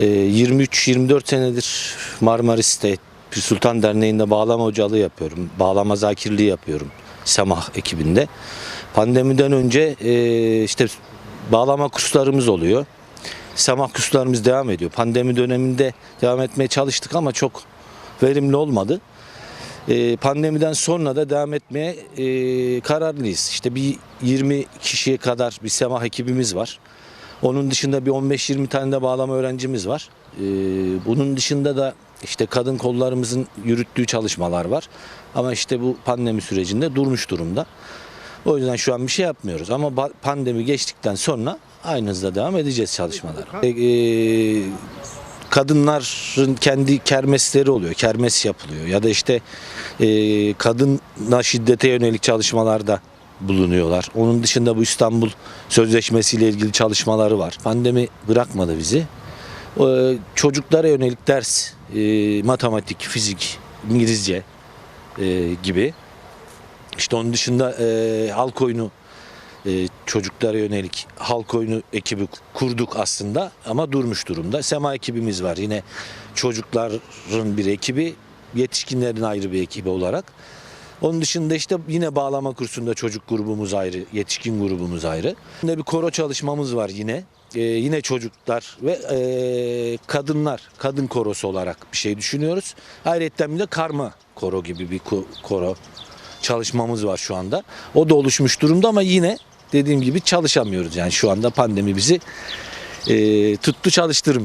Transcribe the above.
Ee, 23-24 senedir Marmaris'te Pir Sultan Derneği'nde bağlama hocalığı yapıyorum. Bağlama zakirliği yapıyorum. Semah ekibinde. Pandemiden önce e, işte bağlama kurslarımız oluyor. Semah kurslarımız devam ediyor. Pandemi döneminde devam etmeye çalıştık ama çok verimli olmadı. E, pandemiden sonra da devam etmeye e, kararlıyız. İşte bir 20 kişiye kadar bir semah ekibimiz var. Onun dışında bir 15-20 tane de bağlama öğrencimiz var. Ee, bunun dışında da işte kadın kollarımızın yürüttüğü çalışmalar var. Ama işte bu pandemi sürecinde durmuş durumda. O yüzden şu an bir şey yapmıyoruz. Ama pandemi geçtikten sonra aynı hızla devam edeceğiz çalışmalara. Ee, kadınların kendi kermesleri oluyor. Kermes yapılıyor. Ya da işte e, kadına şiddete yönelik çalışmalarda bulunuyorlar. Onun dışında bu İstanbul Sözleşmesi ile ilgili çalışmaları var. Pandemi bırakmadı bizi. Ee, çocuklara yönelik ders, e, matematik, fizik, İngilizce e, gibi. İşte onun dışında e, halk oyunu çocuklara yönelik halk oyunu ekibi kurduk aslında ama durmuş durumda. Sema ekibimiz var yine çocukların bir ekibi, yetişkinlerin ayrı bir ekibi olarak. Onun dışında işte yine bağlama kursunda çocuk grubumuz ayrı, yetişkin grubumuz ayrı. Yine bir koro çalışmamız var yine. Ee, yine çocuklar ve e, kadınlar, kadın korosu olarak bir şey düşünüyoruz. Ayrıca bir de karma koro gibi bir ko- koro çalışmamız var şu anda. O da oluşmuş durumda ama yine dediğim gibi çalışamıyoruz. Yani şu anda pandemi bizi e, tuttu çalıştırmıyor.